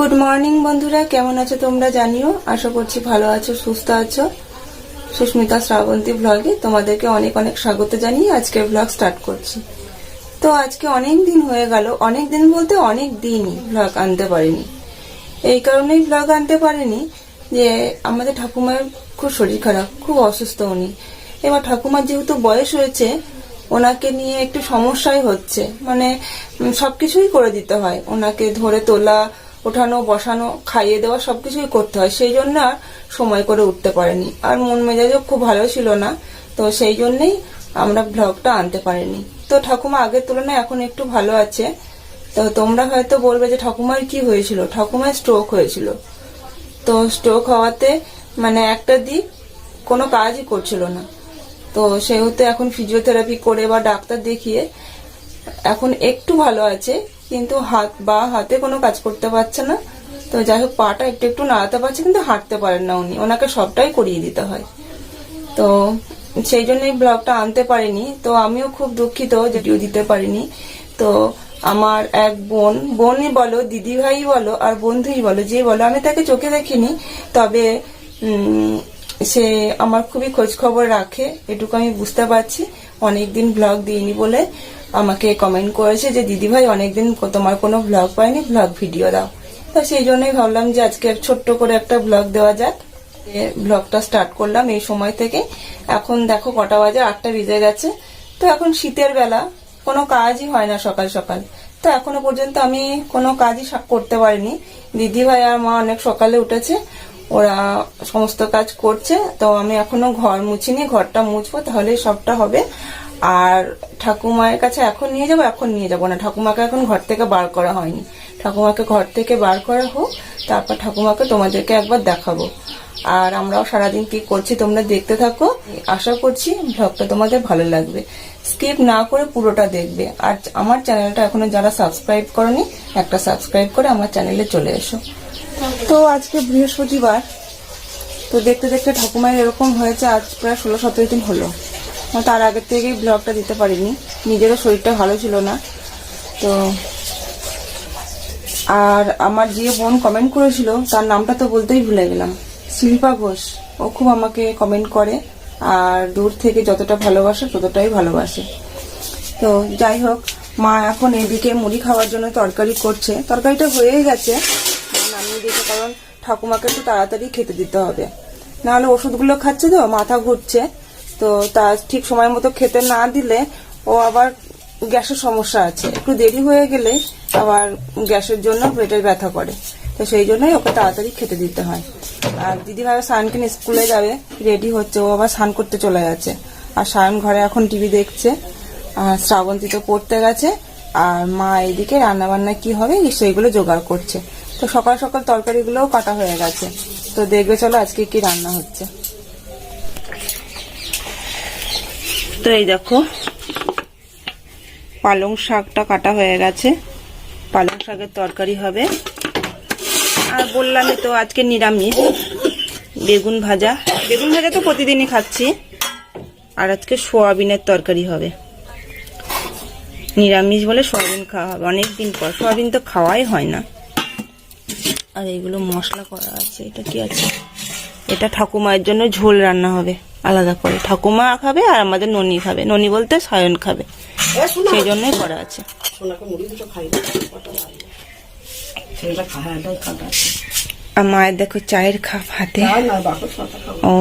Good morning বন্ধুরা। কেমন আছো তোমরা জানিও? আশা করছি ভালো আছো, সুস্থ আছো। সুস্মিতা শ্রাবন্তী ব্লগে তোমাদেরকে অনেক অনেক স্বাগত জানিয়ে আজকের ব্লগ স্টার্ট করছি। তো আজকে অনেক দিন হয়ে গেল, অনেক দিন বলতে অনেক দিনই ব্লগ আনতে পারিনি। এই কারণেই ব্লগ আনতে পারিনি যে আমাদের ঠাকুমার খুব শরীর খারাপ, খুব অসুস্থ উনি। এবার ঠাকুমার যেহেতু বয়স হয়েছে, ওনাকে নিয়ে একটু সমস্যাই হচ্ছে। মানে সবকিছুই করে দিতে হয়। ওনাকে ধরে তোলা ওঠানো, বসানো, খাইয়ে দেওয়া সবকিছুই করতে হয়। সেই জন্য আর সময় করে উঠতে পারেনি। আর মন মেজাজও খুব ভালো ছিল না, তো সেই জন্যই আমরা ব্লগটা আনতে পারিনি। তো ঠাকুমা, আগের তুলনায় এখন একটু ভালো আছে। তো তোমরা হয়তো বলবে যে, ঠাকুমার কি হয়েছিল? ঠাকুমার স্ট্রোক হয়েছিল। তো স্ট্রোক হওয়াতে মানে একটা দিক কোনো কাজই করছিল না। তো সেহেতু এখন ফিজিওথেরাপি করে বা ডাক্তার দেখিয়ে এখন একটু ভালো আছে। কিন্তু হাত বা হাতে কোনো কাজ করতে পারছে না। তো যাই হোক পাটা একটু একটু নাড়াতে পারছে, কিন্তু হাঁটতে পারেন না উনি। ওনাকে সবটাই করিয়ে দিতে হয়। তো সেই জন্যই ব্লগটা আনতে পারিনি। তো আমিও খুব দুঃখিত যে ভিডিও দিতে পারিনি। তো আমার এক বোন, বোনই বলো দিদি ভাই বলো, আর বন্ধুই বলো, যে বলো, আমি তাকে চোখে দেখিনি, তবে সে আমার খুবই খোঁজ খবর রাখে, এটুকু আমি বুঝতে পারছি। অনেকদিন ব্লগ দিইনি বলে আমাকে কমেন্ট করেছে যে দিদি ভাই অনেকদিন তোমার কোনো ব্লগ পাইনি ব্লগ ভিডিও দাও। তো সেই জন্যই ভাবলাম যে, আজকে ছোট্ট করে একটা ব্লগ দেওয়া যাক। ব্লগটা স্টার্ট করলাম এই সময় থেকে। এখন দেখো কটা বাজে, আটটা বেজে গেছে। তো এখন শীতের বেলা, কোনো কাজই হয় না সকাল সকাল। তো এখনও পর্যন্ত আমি কোনো কাজই করতে পারিনি। দিদি ভাই আর মা অনেক সকালে উঠেছে। ওরা সমস্ত কাজ করছে, তো আমি এখনও ঘর মুছিনি, ঘরটা মুছবো তাহলে সবটা হবে। আর ঠাকুমায়ের কাছে এখন নিয়ে যাব, এখন নিয়ে যাব না। ঠাকুমাকে এখন ঘর থেকে বার করা হয়নি। ঠাকুমাকে ঘর থেকে বার করা হোক, তারপর ঠাকুমাকে তোমাদেরকে একবার দেখাবো। আর আমরাও সারাদিন কি করছি তোমরা দেখতে থাকো। আশা করছি ব্লগটা তোমাদের ভালো লাগবে। স্কিপ না করে পুরোটা দেখবে। আর আমার চ্যানেলটা এখনও যারা সাবস্ক্রাইব করনি, একটা সাবস্ক্রাইব করে আমার চ্যানেলে চলে এসো। তো আজকে বৃহস্পতিবার, তো দেখতে দেখতে ঠাকুমার এরকম হয়েছে, আজ প্রায় ষোলো সতেরো দিন হলো। তার আগের থেকেই ব্লগটা দিতে পারিনি। নিজেরও শরীরটা ভালো ছিল না। তো আর আমার যে বোন কমেন্ট করেছিল, তার নামটা তো বলতেই ভুলে গেলাম। শিল্পা ঘোষ। ও খুব আমাকে কমেন্ট করে, আর দূর থেকে যতটা ভালোবাসে, ততটাই ভালোবাসে। তো যাই হোক, মা এখন এদিকে মুড়ি খাওয়ার জন্য তরকারি করছে। তরকারিটা হয়েই গেছে। নামিয়ে দিয়েছে কারণ ঠাকুমাকে একটু তাড়াতাড়ি খেতে দিতে হবে। নাহলে ওষুধগুলো খাচ্ছে তো, মাথা ঘুরছে। তো তা ঠিক সময় মতো খেতে না দিলে ও আবার গ্যাসের সমস্যা আছে। একটু দেরি হয়ে গেলে আবার গ্যাসের জন্য পেটের ব্যথা করে। তো সেই জন্যই ওকে তাড়াতাড়ি খেতে দিতে হয়। আর দিদি ভাই সায়নকে স্কুলে যাবে, রেডি হচ্ছে। ও আবার স্নান করতে চলে গেছে। আর সায়ন ঘরে এখন টিভি দেখছে। আর শ্রাবন্তী তো পড়তে গেছে। আর মা এদিকে রান্নাবান্না কি হবে সেইগুলো জোগাড় করছে। তো সকাল সকাল তরকারিগুলোও কাটা হয়ে গেছে। তো দেখবে চলো আজকে কি রান্না হচ্ছে। তো এই দেখো, পালং শাকটা কাটা হয়ে গেছে। পালং শাকের তরকারি হবে। আর বললামই তো আজকে নিরামিষ, বেগুন ভাজা। বেগুন ভাজা তো প্রতিদিনই খাচ্ছি। আর আজকে সোয়াবিনের তরকারি হবে। নিরামিষ বলে সোয়াবিন খাওয়া হবে। অনেক দিন পর। সোয়াবিন তো খাওয়াই হয় না। আর এইগুলো মশলা করা আছে এটা কি আছে? এটা ঠাকুমার জন্য ঝোল রান্না হবে আলাদা করে। ঠাকুমা খাবে আর আমাদের ননি খাবে। ননি বলতে সায়ন খাবে। সেই জন্যই করা আছে। আর মায়ের দেখো চায়ের খাপ হাতে। ও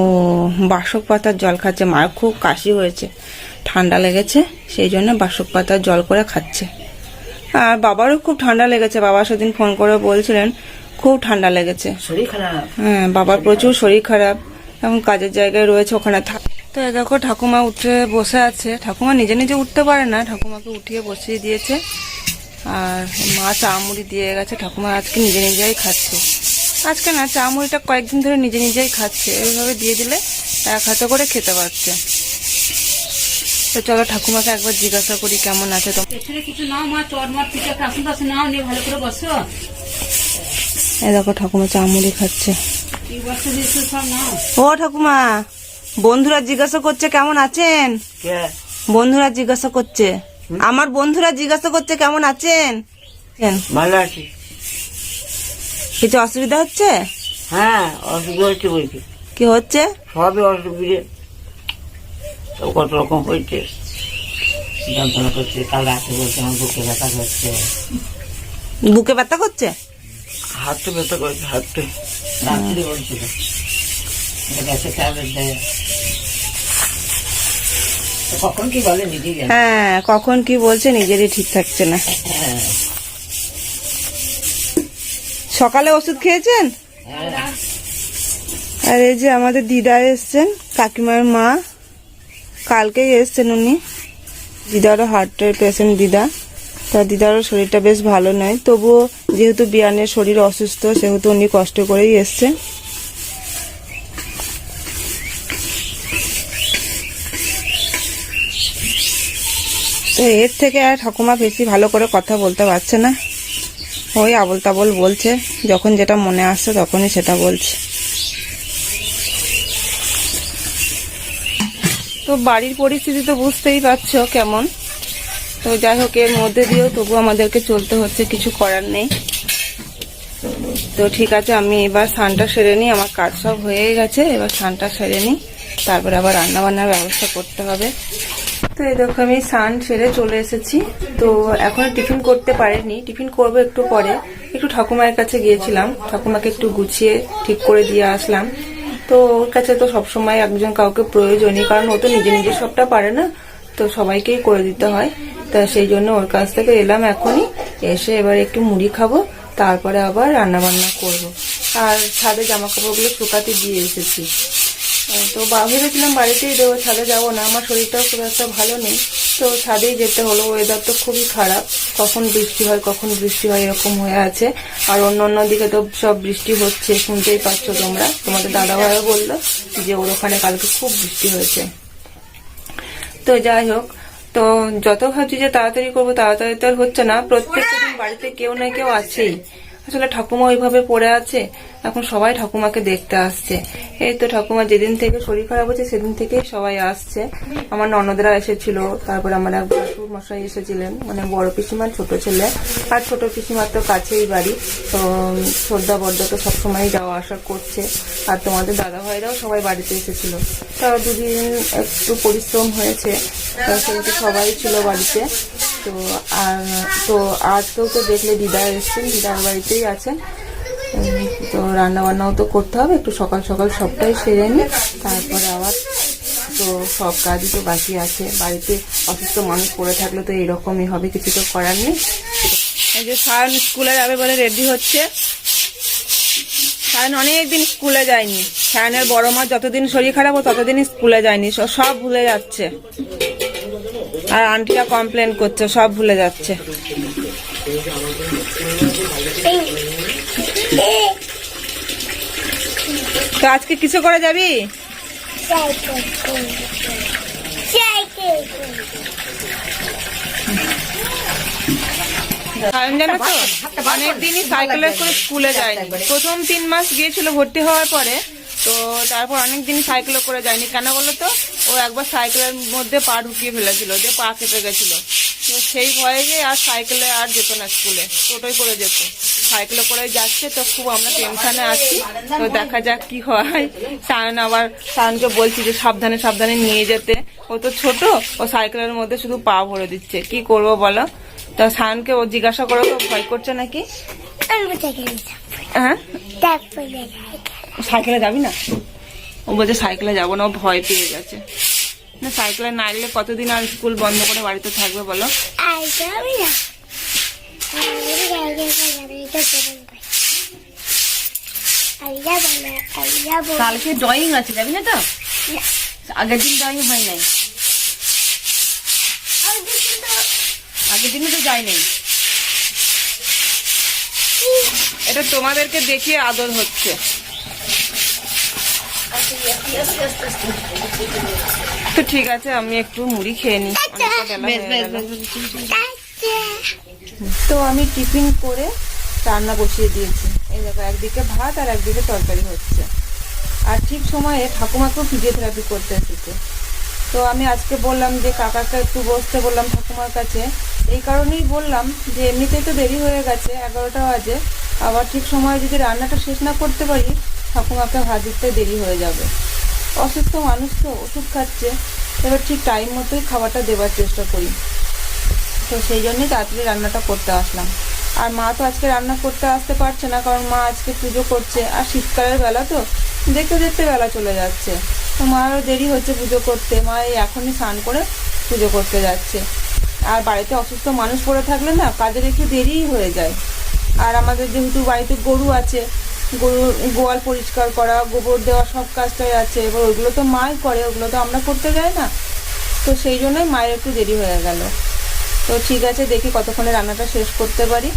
বাসক পাতার জল খাচ্ছে। মায়ের খুব কাশি হয়েছে ঠান্ডা লেগেছে সেই জন্য বাসক পাতার জল করে খাচ্ছে। আর বাবারও খুব ঠান্ডা লেগেছে। বাবা সেদিন ফোন করে বলছিলেন খুব ঠান্ডা লেগেছে। শরীর খারাপ? হ্যাঁ বাবার প্রচুর শরীর খারাপ এবং কাজের জায়গায় রয়েছে ওখানে থাক তো এই দেখো ঠাকুমা উঠে বসে আছে। ঠাকুমা নিজে নিজে উঠতে পারে না ঠাকুমাকে উঠিয়ে বসিয়ে দিয়েছে। আর মা চা মুড়ি দিয়ে গেছে ঠাকুমা আজকে নিজে নিজেই খাচ্ছে। আজকে না চা মুড়িটা কয়েকদিন ধরে নিজে নিজেই খাচ্ছে এইভাবে দিয়ে দিলে এক হাতে করে খেতে পারছে। তো চলো ঠাকুমাকে একবার জিজ্ঞাসা করি কেমন আছে তো কিছু নাও মা চট মার পিঠে আসন নাও নিয়ে ভালো করে বসো। এই দেখো ঠাকুমা চা মুড়ি খাচ্ছে। ও ঠাকুমা বন্ধুরা জিজ্ঞাসা করছে কেমন আছেন? বন্ধুরা জিজ্ঞাসা করছে। আমার বন্ধুরা জিজ্ঞাসা করছে কেমন আছেন? ভালো আছি। কিছু অসুবিধা হচ্ছে? হ্যাঁ অসুবিধা হচ্ছে বলছি। কি হচ্ছে? সবই অসুবিধে। তো কত রকম হয়েছে? যন্ত্রণা করছে কাল রাতে বলছে আমার বুকে ব্যথা করছে। বুকে ব্যথা করছে? হাতটা ব্যথা করছে হাতটা। রাত্রি বলছিল। গ্যাসে ট্যাবলেট দেয় কখন কি বলে নিজেই হ্যাঁ কখন কি বলছে নিজেরই ঠিক থাকছে না। হ্যাঁ। সকালে ওষুধ খেয়েছেন? হ্যাঁ আর এই যে আমাদের দিদা এসছেন কাকিমার মা। কালকেই এসছেন উনি। দিদারও হার্টের পেশেন্ট দিদা। তা দিদারও শরীরটা বেশ ভালো নয় তবুও যেহেতু বিয়ানের শরীর অসুস্থ, সেহেতু উনি কষ্ট করেই এসছে। তো এর থেকে আর ঠাকুমা বেশি ভালো করে কথা বলতে পারছে না। ওই আবল তাবল বলছে, যখন যেটা মনে আসছে তখনই সেটা বলছে। তো বাড়ির পরিস্থিতি তো বুঝতেই পারছ কেমন? তো যাই হোক, এর মধ্যে দিয়েও তবু আমাদেরকে চলতে হচ্ছে, কিছু করার নেই। তো ঠিক আছে, আমি এবার স্নানটা সেরে নিই, আমার কাজ সব হয়ে গেছে, এবার স্নানটা সেরে নিই, তারপরে আবার রান্না বান্নার ব্যবস্থা করতে হবে। তো এই দেখো, আমি স্নান সেরে চলে এসেছি। তো এখন টিফিন করতে পারিনি, টিফিন করব একটু পরে। একটু ঠাকুমার কাছে গিয়েছিলাম, ঠাকুমাকে একটু গুছিয়ে ঠিক করে দিয়ে আসলাম। তো ওর কাছে তো সবসময় একজন কাউকে প্রয়োজনই, কারণ ও তো নিজে নিজে সবটা পারে না, তো সবাইকেই করে দিতে হয়। তা সেই জন্য ওর কাছ থেকে এলাম এখনই। এসে এবার একটু মুড়ি খাব, তারপরে আবার রান্না বান্না করব। আর ছাদে জামা কাপড়গুলো শুকাতে দিয়ে এসেছি। তো ভেবেছিলাম বাড়িতেই দেবো, ছাদে যাব না, আমার শরীরটাও খুব একটা ভালো নেই। তো ছাদেই যেতে হলো ওয়েদার তো খুবই খারাপ। কখন বৃষ্টি হয়, কখন বৃষ্টি হয় এরকম হয়ে আছে। আর অন্য অন্য দিকে তো সব বৃষ্টি হচ্ছে, শুনতেই পাচ্ছ তোমরা। তোমাদের দাদা ভাইও বলল যে, ওর ওখানে কালকে খুব বৃষ্টি হয়েছে। তো যাই হোক তো যত ভাবছি যে তাড়াতাড়ি করব, তাড়াতাড়ি তো আর হচ্ছে না। প্রত্যেকটা দিন বাড়িতে কেউ না কেউ আছেই। আসলে ঠাকুমা ওইভাবে পড়ে আছে। এখন সবাই ঠাকুমাকে দেখতে আসছে। এই তো ঠাকুমা যেদিন থেকে শরীর খারাপ হচ্ছে, সেদিন থেকেই সবাই আসছে। আমার ননদরা এসেছিল, তারপর আমার এক শ্বশুর মশাই এসেছিলেন মানে বড় পিসিমার ছোট ছেলে। আর ছোট পিসিমার তো কাছেই বাড়ি, তো শ্রদ্ধা বর্ধা তো সবসময় যাওয়া আসা করছে। আর তোমাদের দাদা ভাইরাও সবাই বাড়িতে এসেছিল। তা দুদিন একটু পরিশ্রম হয়েছে সেহেতু সবাই ছিল বাড়িতে। তো, আর, তো, আজকেও তো দেখলে দিদা এসছেন, দিদার বাড়িতেই আছেন। তো রান্না বান্নাও তো করতে হবে একটু সকাল সকাল সবটাই সেরে নিই তারপরে আবার তো সব কাজই তো বাকি আছে বাড়িতে অসুস্থ মানুষ পড়ে থাকলে তো এরকমই হবে কিছু তো করার নেই। এই যে সায়ন স্কুলে যাবে বলে রেডি হচ্ছে। সায়ন অনেকদিন স্কুলে যায়নি। সায়নের বড় মা যতদিন শরীর খারাপ ও ততদিন স্কুলে যায়নি সব ভুলে যাচ্ছে। আর আন্টিরা কমপ্লেন করছে সব ভুলে যাচ্ছে। তো আজকে কিছু করে যাবি? সাইকেলে করে স্কুলে যায়নি প্রথম তিন মাস ভর্তি হওয়ার পরে, তো তারপর সাইকেলে করে যায়নি কেন বলো তো, ও একবার সাইকেলের মধ্যে পা ঢুকিয়ে ফেলেছিল দিয়ে পা কেটে গেছিল। তো সেই ভয়ে যে আর সাইকেলে আর যেত না স্কুলে টোটোই করে যেত। সাইকেলে করে যাচ্ছে তো খুব আমরা টেনশনে আছি। তো দেখা যাক কি হয়। সায়ন আবার সায়নকে বলছি যে সাবধানে সাবধানে নিয়ে যেতে। ও তো ছোট ও সাইকেলের মধ্যে শুধু পা ভরে দিচ্ছে। কি করব বলো? তা সায়নকে ও জিজ্ঞাসা করো তো ভয় করছে নাকি? হ্যাঁ? সাইকেলে যাবি না? ও বলছে সাইকেলে যাব না ও ভয় পেয়ে গেছে। না সাইকেলে না গেলে কতদিন আর স্কুল বন্ধ করে বাড়িতে থাকবে বলো? কালকে ড্রয়িং আছে যাবি না তো? আগের দিন ড্রয়িং হয় নাই। আগের দিনে তো যাই নাই। এটা তোমাদেরকে দেখিয়ে আদর হচ্ছে। তো ঠিক আছে আমি একটু মুড়ি খেয়ে নিই তো আমি টিফিন করে রান্না বসিয়ে দিয়েছি। এই দেখো, একদিকে ভাত আর একদিকে তরকারি হচ্ছে। আর ঠিক সময়ে ঠাকুমাকেও ফিজিওথেরাপি করতে এসেছে। তো আমি আজকে বললাম যে, কাকাকে একটু বসতে বললাম ঠাকুমার কাছে। এই কারণেই বললাম যে, এমনিতেই তো দেরি হয়ে গেছে, এগারোটা বাজে। আবার ঠিক সময়ে যদি রান্নাটা শেষ না করতে পারি, ঠাকুমাকে ভাত দিতে দেরি হয়ে যাবে। অসুস্থ মানুষ তো ওষুধ খাচ্ছে। এবার ঠিক টাইম মতোই খাবারটা দেওয়ার চেষ্টা করি। তো সেই জন্যই তাড়াতাড়ি রান্নাটা করতে আসলাম। আর মা তো আজকে রান্না করতে আসতে পারছে না, কারণ মা আজকে পুজো করছে। আর শীতকালের বেলা তো দেখতে দেখতে বেলা চলে যাচ্ছে। তো মারও দেরি হচ্ছে পুজো করতে। মা এই এখনই স্নান করে পুজো করতে যাচ্ছে। আর বাড়িতে অসুস্থ মানুষ পড়ে থাকলে না কাজের একটু দেরিই হয়ে যায়। আর আমাদের যেহেতু বাড়িতে গরু আছে, গরু, গোয়াল পরিষ্কার করা, গোবর দেওয়া সব কাজটাই আছে। এবার ওইগুলো তো মাই করে, ওগুলো তো আমরা করতে যাই না। তো সেই জন্যই মায়ের একটু দেরি হয়ে গেল। তো ঠিক আছে, দেখি কতক্ষণে রান্নাটা শেষ করতে পারি।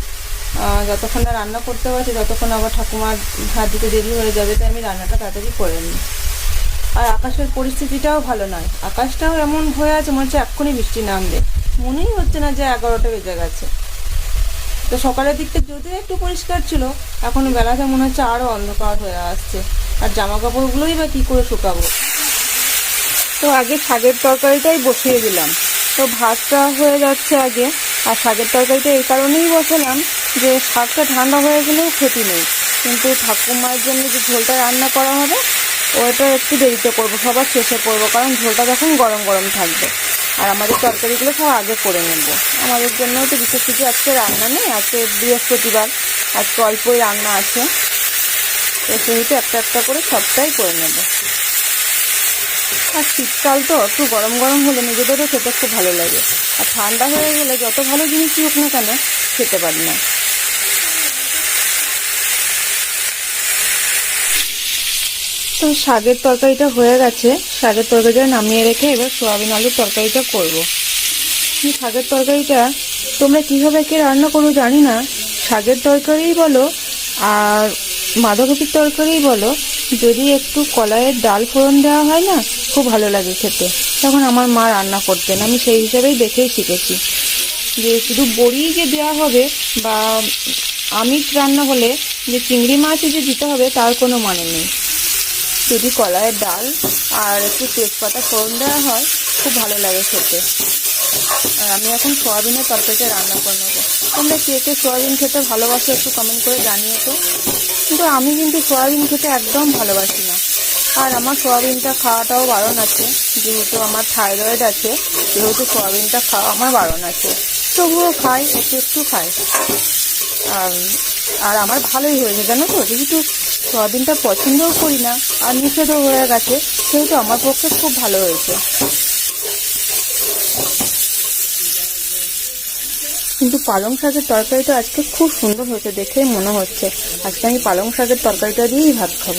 যতক্ষণ না রান্না করতে পারছি, ততক্ষণ আবার ঠাকুমার ভাত দিতে দেরি হয়ে যাবে, তাই আমি রান্নাটা তাড়াতাড়ি করে নিই। আর আকাশের পরিস্থিতিটাও ভালো নয়। আকাশটাও এমন হয়ে আছে, মনে হচ্ছে এক্ষুনি বৃষ্টি নামবে। মনেই হচ্ছে না যে এগারোটা বেজে গেছে। তো সকালের দিকটা যদিও একটু পরিষ্কার ছিল, এখন বেলাতে মনে হচ্ছে আরও অন্ধকার হয়ে আসছে। আর জামা কাপড়গুলোই বা কী করে শুকাবো? তো আগে শাকের তরকারিটাই বসিয়ে দিলাম। তো ভাতটা হয়ে যাচ্ছে আগে, আর শাকের তরকারিটা এই কারণেই বসালাম যে শাকটা ঠান্ডা হয়ে গেলেও ক্ষতি নেই। কিন্তু ঠাকুমার জন্য যে ঝোলটা রান্না করা হবে, ওটা একটু দেরিতে করব, সবার শেষে করব, কারণ ঝোলটা তখন গরম গরম থাকবে। আর আমাদের তরকারিগুলো সব আগে করে নেব। আমাদের জন্য তো বিশেষ কিছু আজকে রান্না নেই, আজকে বৃহস্পতিবার, আজকে অল্পই রান্না আছে। তো সেহেতু একটা একটা করে সবটাই করে নেব। আর শীতকাল তো একটু গরম গরম হলে নিজেদেরও খেতে খুব ভালো লাগে। আর ঠান্ডা হয়ে গেলে যত ভালো জিনিসই হোক না কেন, খেতে পারি না। তো শাকের তরকারিটা হয়ে গেছে। শাকের তরকারিটা নামিয়ে রেখে এবার সোয়াবিন আলুর তরকারিটা করব। শাকের তরকারিটা তোমরা কীভাবে কে রান্না করো জানি না। শাকের তরকারিই বলো আর বাঁধাকপির তরকারিই বলো। যদি একটু কলাইয়ের ডাল ফোড়ন দেওয়া হয় না খুব ভালো লাগে খেতে। তখন আমার মা রান্না করতেন। আমি সেই হিসাবেই দেখেই শিখেছি যে শুধু বড়ি যে দেওয়া হবে বা আমিষ রান্না হলে যে চিংড়ি মাছ যে দিতে হবে তার কোনো মানে নেই। যদি কলাইয়ের ডাল আর একটু তেজপাতা ফোড়ন দেওয়া হয়, খুব ভালো লাগে খেতে। আর আমি এখন সোয়াবিনের তরকারিটা রান্না করে নেব। তোমরা কে কে সোয়াবিন খেতে ভালোবাসো একটু কমেন্ট করে জানিও তো কিন্তু আমি কিন্তু সোয়াবিন খেতে একদম ভালোবাসি না। আর আমার সোয়াবিনটা খাওয়াটাও বারণ আছে। যেহেতু আমার থাইরয়েড আছে, যেহেতু সোয়াবিনটা খাওয়া আমার বারণ আছে। তবুও খাই, একটু একটু খাই। আর আর আমার ভালোই হয়েছে, জানো তো? যেহেতু সোয়াবিনটা পছন্দও করি না, আর নিষেধও হয়ে গেছে, সেহেতু আমার পক্ষে খুব ভালো হয়েছে। কিন্তু পালং শাকের তরকারিটা আজকে খুব সুন্দর হয়েছে দেখেই মনে হচ্ছে। আজকে আমি পালং শাকের তরকারিটা দিয়েই ভাত খাব।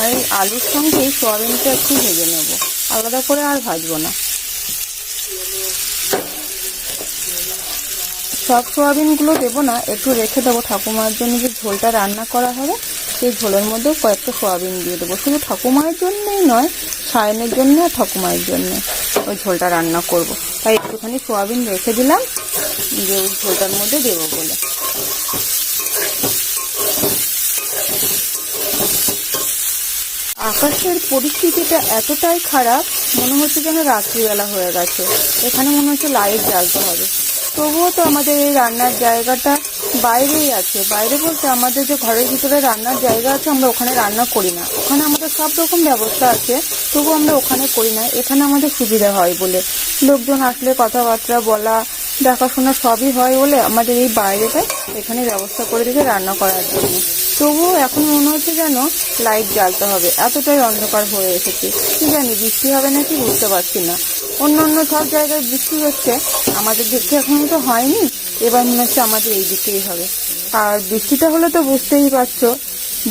আর এই আলুর সঙ্গে সোয়াবিনটা একটু ভেজে নেব। আলাদা করে আর ভাজবো না। সব সোয়াবিনগুলো দেবো না, একটু রেখে দেবো। ঠাকুমার জন্য যে ঝোলটা রান্না করা হবে, সেই ঝোলের মধ্যেও কয়েকটা সোয়াবিন দিয়ে দেবো। শুধু ঠাকুমার জন্যই নয়, সায়নের জন্য আর ঠাকুমার জন্য ওই ঝোলটা রান্না করব। তাই একটুখানি সোয়াবিন রেখে দিলাম যে ওই ঝোলটার মধ্যে দেবো বলে। আকাশের পরিস্থিতিটা এতটাই খারাপ, মনে হচ্ছে যেন রাত্রিবেলা হয়ে গেছে। এখানে মনে হচ্ছে লাইট জ্বালতে হবে। তবুও তো আমাদের এই রান্নার জায়গাটা বাইরেই আছে। বাইরে বলতে আমাদের যে ঘরের ভিতরে রান্নার জায়গা আছে, আমরা ওখানে রান্না করি না। ওখানে আমাদের সব রকম ব্যবস্থা আছে, তবু আমরা ওখানে করি না। এখানে আমাদের সুবিধা হয় বলে। লোকজন আসলে কথাবার্তা বলা, দেখাশোনা সবই হয় বলে আমাদের এই বাইরেটায় এখানে ব্যবস্থা করে দিতে রান্না করার জন্য। তবুও এখন মনে হচ্ছে যেন লাইট জ্বালতে হবে। এতটাই অন্ধকার হয়ে এসেছে। কি জানি বৃষ্টি হবে নাকি বুঝতে পারছি না। অন্য অন্য সব জায়গায় বৃষ্টি হচ্ছে। আমাদের দিকে এখনও তো হয়নি। এবার মনে হচ্ছে আমাদের এই দিকেই হবে। আর বৃষ্টিটা হলে তো বুঝতেই পারছ,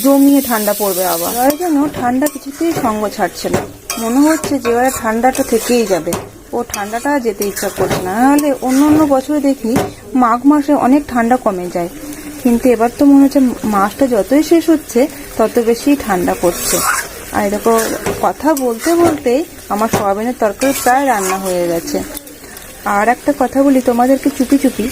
জমিয়ে ঠান্ডা পড়বে আবার। এবারে যেন ঠান্ডা কিছুতেই সঙ্গ ছাড়ছে না। মনে হচ্ছে যে এবারে ঠান্ডাটা থেকেই যাবে। ও ঠান্ডাটা যেতে ইচ্ছা করছে না। নাহলে অন্য অন্য বছরে দেখি মাঘ মাসে অনেক ঠান্ডা কমে যায়। কিন্তু এবার তো মনে হচ্ছে মাসটা যতই শেষ হচ্ছে, তত বেশি ঠান্ডা পড়ছে। আর দেখো, কথা বলতে বলতেই আমার সোয়াবিনের তরকারি প্রায় রান্না হয়ে গেছে। আর একটা কথা বলি, তোমাদেরকে চুপি চুপি।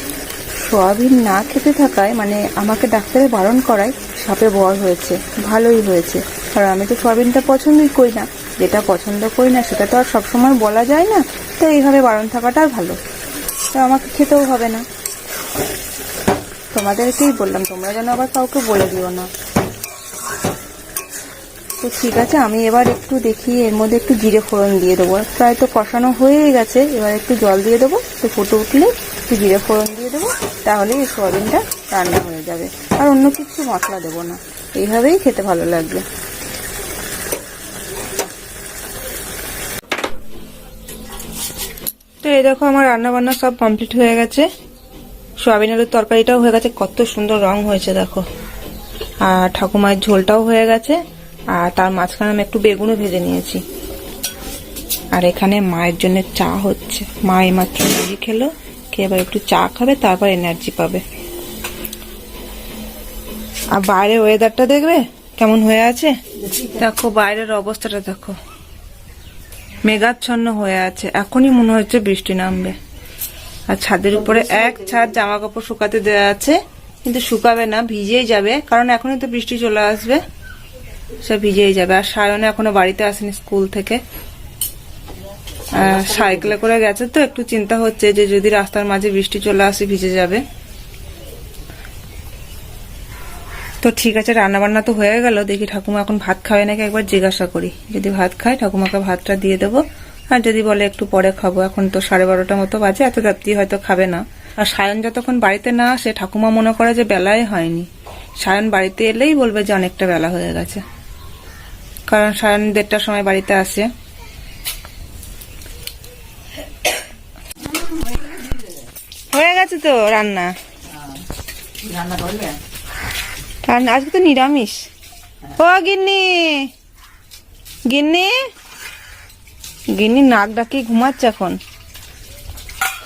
সোয়াবিন না খেতে থাকায় মানে আমাকে ডাক্তারে বারণ করায়, সাপে বর হয়েছে, ভালোই হয়েছে। কারণ আমি তো সোয়াবিনটা পছন্দই করি না। যেটা পছন্দ করি না, সেটা তো আর সবসময় বলা যায় না। তো এইভাবে বারণ থাকাটা ভালো। তো আমাকে খেতেও হবে না। তোমাদেরকেই বললাম, তোমরা যেন আবার কাউকে বলে দিও না। তো ঠিক আছে, আমি এবার একটু দেখি, এর মধ্যে একটু জিরে ফোড়ন দিয়ে দেবো। প্রায় তো কষানো হয়েই গেছে, এবার একটু জল দিয়ে দেবো। তো ফুটে উঠলে একটু জিরে ফোড়ন দিয়ে দেবো, তাহলে এই সোয়াবিনটা রান্না হয়ে যাবে। আর অন্য কিছু মশলা দেবো না, এইভাবেই খেতে ভালো লাগবে। তো এই দেখো, আমার রান্না বান্না সব কমপ্লিট হয়ে গেছে। সোয়াবিন আলুর তরকারিটাও হয়ে গেছে, কত সুন্দর রং হয়েছে, দেখো। আর ঠাকুমার ঝোলটাও হয়ে গেছে, আর তার মাঝখানে আমি একটু বেগুনও ভেজে নিয়েছি। আর এখানে মায়ের জন্য চা হচ্ছে। মা এইমাত্র ম্যাগি খেলো, খেয়ে এবার একটু চা খাবে, তারপর এনার্জি পাবে। আর বাইরের ওয়েদারটা দেখবে? কেমন হয়ে আছে? দেখো, বাইরের অবস্থাটা দেখো। মেঘাচ্ছন্ন হয়ে আছে। এখনই মনে হচ্ছে বৃষ্টি নামবে। আর ছাদের উপরে এক ছাদ জামা কাপড় শুকাতে দেওয়া আছে। কিন্তু শুকাবে না, ভিজেই যাবে। কারণ এখনই তো বৃষ্টি চলে আসবে। সব ভিজেই যাবে। আর সায়নে এখনও বাড়িতে আসেনি স্কুল থেকে। সাইকেলে করে গেছে তো, একটু চিন্তা হচ্ছে যে যদি রাস্তার মাঝে বৃষ্টি চলে আসে, ভিজে যাবে। তো ঠিক আছে রান্না বান্না তো হয়ে গেল। দেখি ঠাকুমা এখন ভাত খাবে নাকি একবার জিজ্ঞাসা করি। যদি ভাত খায়, ঠাকুমাকে ভাতটা দিয়ে দেবো। আর যদি বলে একটু পরে খাব, এখন তো সাড়ে বারোটা মতো বাজে, এত রাত্রি হয়তো খাবে না। আর সায়ন যতক্ষণ বাড়িতে না আসে, ঠাকুমা মনে করে যে বেলায় হয়নি। সায়ন বাড়িতে এলেই বলবে যে অনেকটা বেলা হয়ে গেছে। কারণ সায়ন দেড়টার সময় বাড়িতে আসে। হয়ে গেছে তো রান্না। রান্না আজকে তো নিরামিষ। ও গিন্নি গিন্নি? গিন্নি নাক ডাকিয়ে ঘুমাচ্ছে এখন।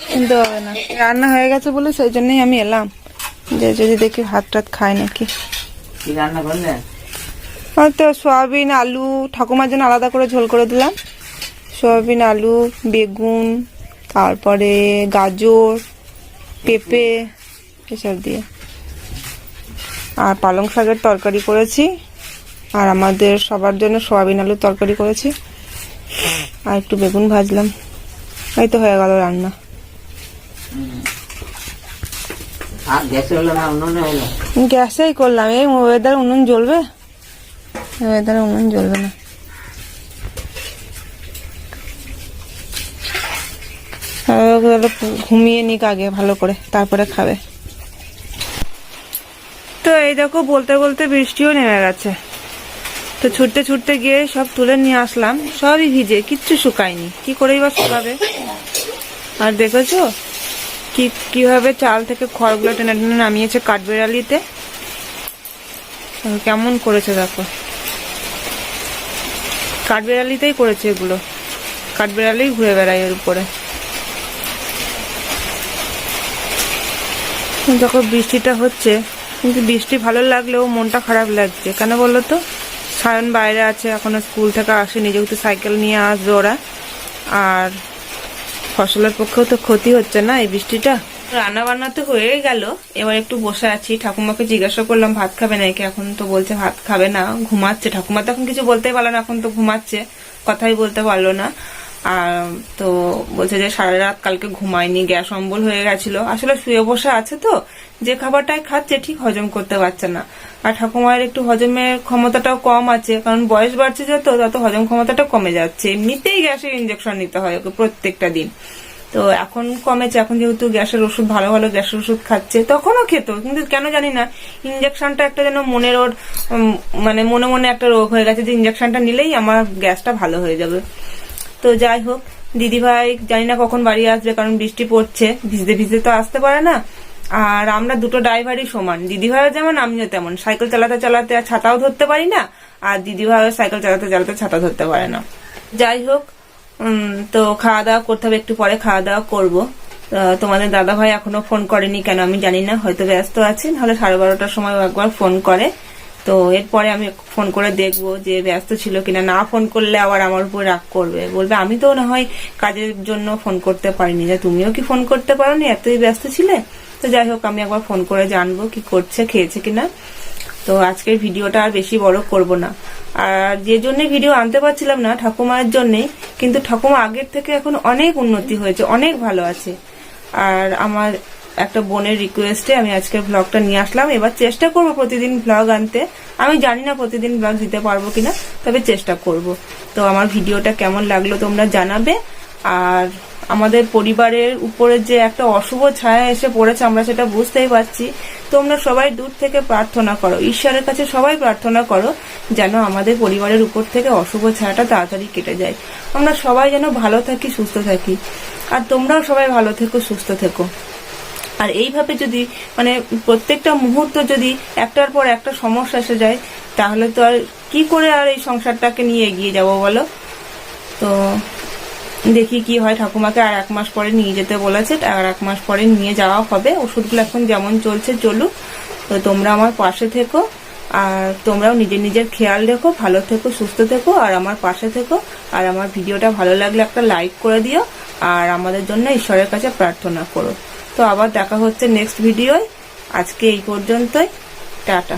কিন্তু হবে না রান্না হয়ে গেছে বলে সেই জন্যই আমি এলাম। যে যদি দেখি ভাত টাত খায় নাকি। রান্না করলে? হয়তো সয়াবিন আলু ঠাকুমার জন্য আলাদা করে ঝোল করে দিলাম। সয়াবিন আলু বেগুন তারপরে গাজর পেঁপে এসব দিয়ে। আর পালং শাকের তরকারি করেছি। আর আমাদের সবার জন্য সয়াবিন আলুর তরকারি করেছি। আর একটু বেগুন ভাজলাম। এই তো হয়ে গেল রান্না। গ্যাসেই করলাম। এই ওয়েদার উনুন জ্বলবে? ওয়েদার উনুন জ্বলবে না। ঘুমিয়ে নিক আগে ভালো করে তারপরে খাবে। তো এই দেখো বলতে বলতে বৃষ্টিও নেমে গেছে। তো ছুটতে ছুটতে গিয়ে সব তুলে নিয়ে আসলাম। সবই ভিজে, কিচ্ছু শুকায়নি। কি করেই বা শুকাবে? আর দেখেছ? কি, কীভাবে চাল থেকে খড়গুলো টেনে টেনে নামিয়েছে কাঠবেড়ালিতে? কেমন করেছে দেখো। কাঠবেড়ালিতেই করেছে এগুলো। কাঠবেড়ালি ঘুরে বেড়ায় এর উপরে। দেখো বৃষ্টিটা হচ্ছে, কিন্তু বৃষ্টি ভালো লাগলেও মনটা খারাপ লাগছে। কেন বলো তো? সায়ন বাইরে আছে, এখনও স্কুল থেকে আসেনি, যেহেতু সাইকেল নিয়ে আসবে ওরা। আর ফসলের পক্ষেও তো ক্ষতি হচ্ছে না এই বৃষ্টিটা? রান্না বান্না তো হয়ে গেল। এবার একটু বসে আছি। ঠাকুমাকে জিজ্ঞাসা করলাম, ভাত খাবে না একে এখন তো বলছে ভাত খাবে না, ঘুমাচ্ছে। ঠাকুমা তো এখন কিছু বলতেই পারল না, এখন তো ঘুমাচ্ছে। কথাই বলতে পারল না। আর, তো বলছে যে সারা রাত কালকে ঘুমায়নি, গ্যাস অম্বল হয়ে গেছিল। আসলে শুয়ে বসে আছে তো, যে খাবারটাই খাচ্ছে ঠিক হজম করতে পারছে না। আর ঠাকুমার একটু হজমের ক্ষমতাটাও কম আছে, কারণ বয়স বাড়ছে যত, তত হজম ক্ষমতাটা কমে যাচ্ছে। এমনিতেই গ্যাসের ইঞ্জেকশন নিতে হয় ওকে প্রত্যেকটা দিন। তো এখন কমেছে, এখন যেহেতু গ্যাসের ওষুধ ভালো ভালো গ্যাসের ওষুধ খাচ্ছে, তখনও খেত, কিন্তু কেন জানি না ইঞ্জেকশনটা একটা যেন মনের ওর মানে মনে মনে একটা রোগ হয়ে গেছে যে ইঞ্জেকশনটা নিলেই আমার গ্যাসটা ভালো হয়ে যাবে। তো যাই হোক দিদি ভাই জানি না কখন বাড়ি আসবে, কারণ বৃষ্টি পড়ছে, ভিজতে ভিজতে তো আসতে পারে না। আর আমরা দুটো ড্রাইভারই সমান দিদি ভাইও যেমন, আমিও তেমন। সাইকেল চালাতে চালাতে আর ছাতাও ধরতে পারি না, আর দিদি ভাইও সাইকেল চালাতে চালাতে ছাতা ধরতে পারে না। যাই হোক তো খাওয়া দাওয়া করতে হবে, একটু পরে খাওয়া দাওয়া করব। তোমাদের দাদা ভাই এখনও ফোন করেনি কেন আমি জানি না, হয়তো ব্যস্ত আছে, নাহলে সাড়ে বারোটার সময় একবার ফোন করে। তো এরপরে আমি ফোন করে দেখব যে ব্যস্ত ছিল কিনা। না ফোন করলে আবার আমার উপর রাগ করবে। বলবে, আমি তো না হয় কাজের জন্য ফোন করতে পারিনি। যে তুমিও কি ফোন করতে পারো নি এতই ব্যস্ত ছিলে? তো যাই হোক, আমি একবার ফোন করে জানব কি করছে, খেয়েছে কিনা। তো আজকের ভিডিওটা আর বেশি বড় করব না। আর যে জন্য ভিডিও আনতে পারছিলাম না, ঠাকুমার জন্যে, কিন্তু ঠাকুমা আগের থেকে এখন অনেক উন্নতি হয়েছে, অনেক ভালো আছে। আর আমার একটা বোনের রিকোয়েস্টে আমি আজকের ব্লগটা নিয়ে আসলাম। এবার চেষ্টা করব প্রতিদিন ব্লগ আনতে। আমি জানি না প্রতিদিন ব্লগ দিতে পারব কিনা, তবে চেষ্টা করব। তো আমার ভিডিওটা কেমন লাগল তোমরা জানাবে। আর আমাদের পরিবারের উপরে যে একটা অশুভ ছায়া এসে পড়েছে, আমরা সেটা বুঝতেই পারছি। তোমরা সবাই দূর থেকে প্রার্থনা করো। ঈশ্বরের কাছে সবাই প্রার্থনা করো, যেন আমাদের পরিবারের উপর থেকে অশুভ ছায়াটা তাড়াতাড়ি কেটে যায়। আমরা সবাই যেন ভালো থাকি, সুস্থ থাকি। আর তোমরাও সবাই ভালো থেকো, সুস্থ থেকো। আর এইভাবে যদি মানে প্রত্যেকটা মুহূর্ত যদি একটার পর একটা সমস্যা এসে যায়, তাহলে তো আর কি করে আর এই সংসারটাকে নিয়ে এগিয়ে যাব বলো? তো দেখি কি হয়, ঠাকুমাকে আর এক মাস পরে নিয়ে যেতে বলেছে, আর এক মাস পরে নিয়ে যাওয়া হবে। ওষুধগুলো এখন যেমন চলছে, চলুক। তো তোমরা আমার পাশে থেকো, আর তোমরাও নিজের নিজের খেয়াল রেখো, ভালো থেকো, সুস্থ থেকো, আর আমার পাশে থেকো। আর আমার ভিডিওটা ভালো লাগলে একটা লাইক করে দিও, আর আমাদের জন্য ঈশ্বরের কাছে প্রার্থনা করো। তো আবার দেখা হচ্ছে নেক্সট ভিডিওয় আজকে এই পর্যন্তই। টাটা।